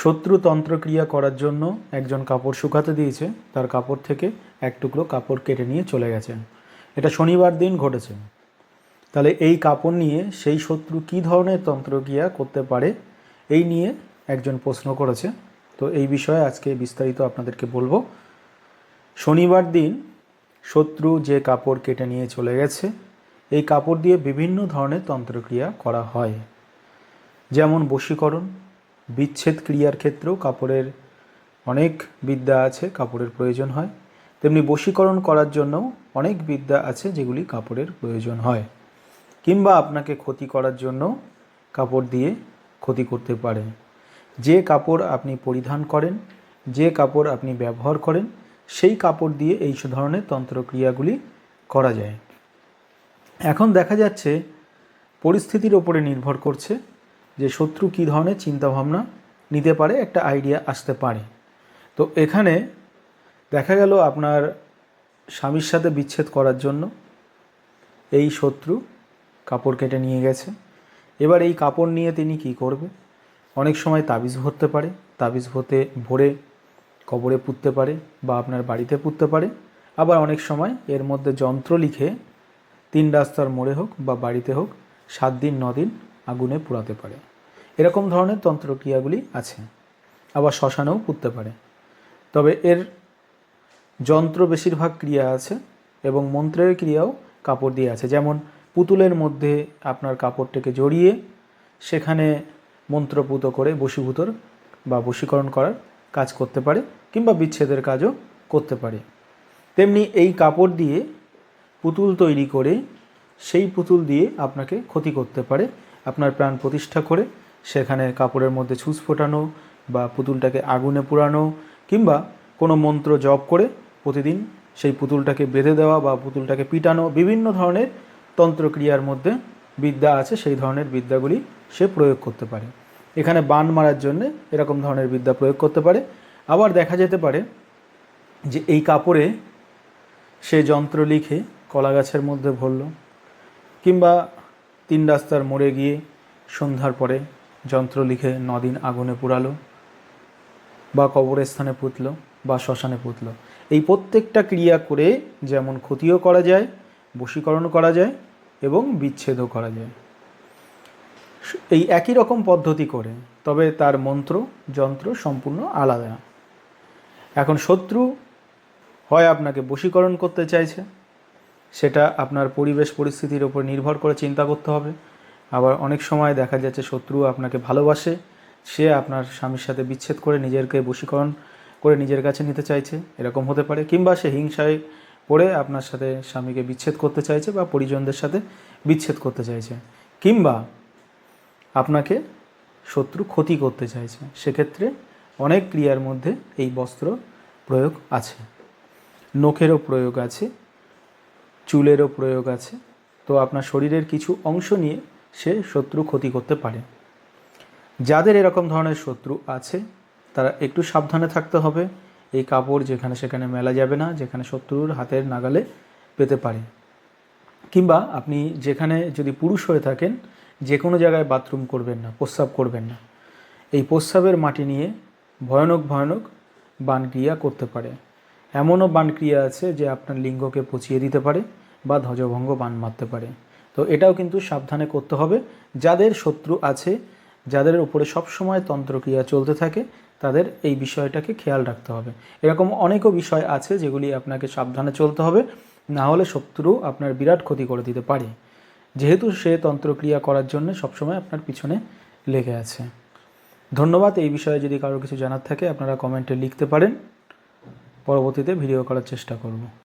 শত্রু তন্ত্রক্রিয়া করার জন্য একজন কাপড় শুকাতে দিয়েছে, তার কাপড় থেকে এক টুকরো কাপড় কেটে নিয়ে চলে গেছে। এটা শনিবার দিন ঘটেছে। তাহলে এই কাপড় নিয়ে সেই শত্রু কী ধরনের তন্ত্রক্রিয়া করতে পারে, এই নিয়ে একজন প্রশ্ন করেছে। তো এই বিষয়ে আজকে বিস্তারিত আপনাদেরকে বলব। শনিবার দিন শত্রু যে কাপড় কেটে নিয়ে চলে গেছে, এই কাপড় দিয়ে বিভিন্ন ধরনের তন্ত্রক্রিয়া করা হয়। যেমন বশীকরণ বিচ্ছেদ ক্রিয়ার ক্ষেত্রেও কাপড়ের অনেক বিদ্যা আছে, কাপড়ের প্রয়োজন হয়। তেমনি বশীকরণ করার জন্যও অনেক বিদ্যা আছে যেগুলি কাপড়ের প্রয়োজন হয়। কিংবা আপনাকে ক্ষতি করার জন্য কাপড় দিয়ে ক্ষতি করতে পারে। যে কাপড় আপনি পরিধান করেন, যে কাপড় আপনি ব্যবহার করেন, সেই কাপড় দিয়ে এই ধরনের তন্ত্রক্রিয়াগুলি করা যায়। এখন দেখা যাচ্ছে পরিস্থিতির ওপরে নির্ভর করছে যে শত্রু কী ধরনের চিন্তাভাবনা নিতে পারে, একটা আইডিয়া আসতে পারে। তো এখানে দেখা গেল আপনার স্বামীর সাথে বিচ্ছেদ করার জন্য এই শত্রু কাপড় কেটে নিয়ে গেছে। এবার এই কাপড় নিয়ে তিনি কি করবে? অনেক সময় তাবিজ ভরতে পারে, তাবিজ ভরতে, ভরে কবরে পুঁততে পারে বা আপনার বাড়িতে পুঁততে পারে। আবার অনেক সময় এর মধ্যে যন্ত্র লিখে তিন রাস্তার মোড়ে হোক বা বাড়িতে হোক, সাত দিন দিন আগুনে পোড়াতে পারে। এরকম ধরনের তন্ত্রক্রিয়াগুলি আছে। আবার শ্মশানেও পুঁততে পারে। তবে এর যন্ত্র বেশিরভাগ ক্রিয়া আছে এবং মন্ত্রের ক্রিয়াও কাপড় দিয়ে আছে। যেমন পুতুলের মধ্যে আপনার কাপড়টাকে জড়িয়ে সেখানে মন্ত্রপুত করে বশীভূতর বা বশীকরণ করার কাজ করতে পারে কিংবা বিচ্ছেদের কাজও করতে পারে। তেমনি এই কাপড় দিয়ে পুতুল তৈরি করে সেই পুতুল দিয়ে আপনাকে ক্ষতি করতে পারে আপনার প্রাণ প্রতিষ্ঠা করে সেখানে কাপড়ের মধ্যে ছুঁচ ফোটানো বা পুতুলটাকে আগুনে পোড়ানো কিংবা কোনো মন্ত্র জপ করে প্রতিদিন সেই পুতুলটাকে বেঁধে দেওয়া বা পুতুলটাকে পিটানো, বিভিন্ন ধরনের তন্ত্রক্রিয়ার মধ্যে বিদ্যা আছে, সেই ধরনের বিদ্যাগুলি সে প্রয়োগ করতে পারে। এখানে বান মারার জন্য এরকম ধরনের বিদ্যা প্রয়োগ করতে পারে। আবার দেখা যেতে পারে যে এই কাপড়ে সে যন্ত্র লিখে কলা গাছের মধ্যে ভরল কিংবা তিন রাস্তার মোড়ে গিয়ে সন্ধ্যার পরে যন্ত্র লিখে নদিন আগুনে পুরালো বা কবরের স্থানে পুতলো, বা শ্মশানে পুতলো। এই প্রত্যেকটা ক্রিয়া করে যেমন ক্ষতিও করা যায় বশীকরণ করা যায় এবং বিচ্ছেদও করা যায়। এই একই রকম পদ্ধতি করে, তবে তার মন্ত্র, যন্ত্র সম্পূর্ণ আলাদা। এখন শত্রু হয় আপনাকে বশীকরণ করতে চাইছে সেটা আপনার পরিবেশ পরিস্থিতির উপর নির্ভর করে চিন্তা করতে হবে। আবার অনেক সময় দেখা যাচ্ছে শত্রু আপনাকে ভালোবাসে, সে আপনার স্বামীর সাথে বিচ্ছেদ করে নিজেরকে বশীকরণ করে নিজের কাছে নিতে চাইছে, এরকম হতে পারে। কিংবা সে হিংসায় পড়ে আপনার সাথে স্বামীকে বিচ্ছেদ করতে চাইছে বা পরিজনদের সাথে বিচ্ছেদ করতে চাইছে। কিংবা আপনাকে শত্রু ক্ষতি করতে চাইছে। সেক্ষেত্রে অনেক ক্রিয়ার মধ্যে এই বস্ত্র প্রয়োগ আছে। নখেরও প্রয়োগ আছে। চুলেরও প্রয়োগ আছে। তো আপনার শরীরের কিছু অংশ নিয়ে সে শত্রু ক্ষতি করতে পারে। যাদের এরকম ধরনের শত্রু আছে, তারা একটু সাবধানে থাকতে হবে। এই কাপড় যেখানে সেখানে মেলা যাবে না, যেখানে শত্রুর হাতের নাগালে পেতে পারে। কিংবা আপনি যেখানে যদি পুরুষ হয়ে থাকেন যে কোনো জায়গায় বাথরুম করবেন না, প্রস্রাব করবেন না। এই প্রস্রাবের মাটি নিয়ে ভয়ানক ভয়ানক বানক্রিয়া করতে পারে। এমনও বানক্রিয়া আছে যে আপনার লিঙ্গকে পচিয়ে দিতে পারে বা ধ্বজভঙ্গ বান মারতে পারে। তো এটাও কিন্তু সাবধানে করতে হবে। যাদের শত্রু আছে, যাদের উপরে সবসময় তন্ত্রক্রিয়া চলতে থাকে, তাদের এই বিষয়টাকে খেয়াল রাখতে হবে। এরকম অনেকও বিষয় আছে যেগুলি আপনাকে সাবধানে চলতে হবে। না হলে শত্রু আপনার বিরাট ক্ষতি করে দিতে পারে। যেহেতু সে তন্ত্রক্রিয়া করার জন্য সবসময় আপনার পিছনে লেগে আছে। ধন্যবাদ। এই বিষয়ে যদি কারও কিছু জানার থাকে, আপনারা কমেন্টে লিখতে পারেন। পরবর্তীতে ভিডিও করার চেষ্টা করব।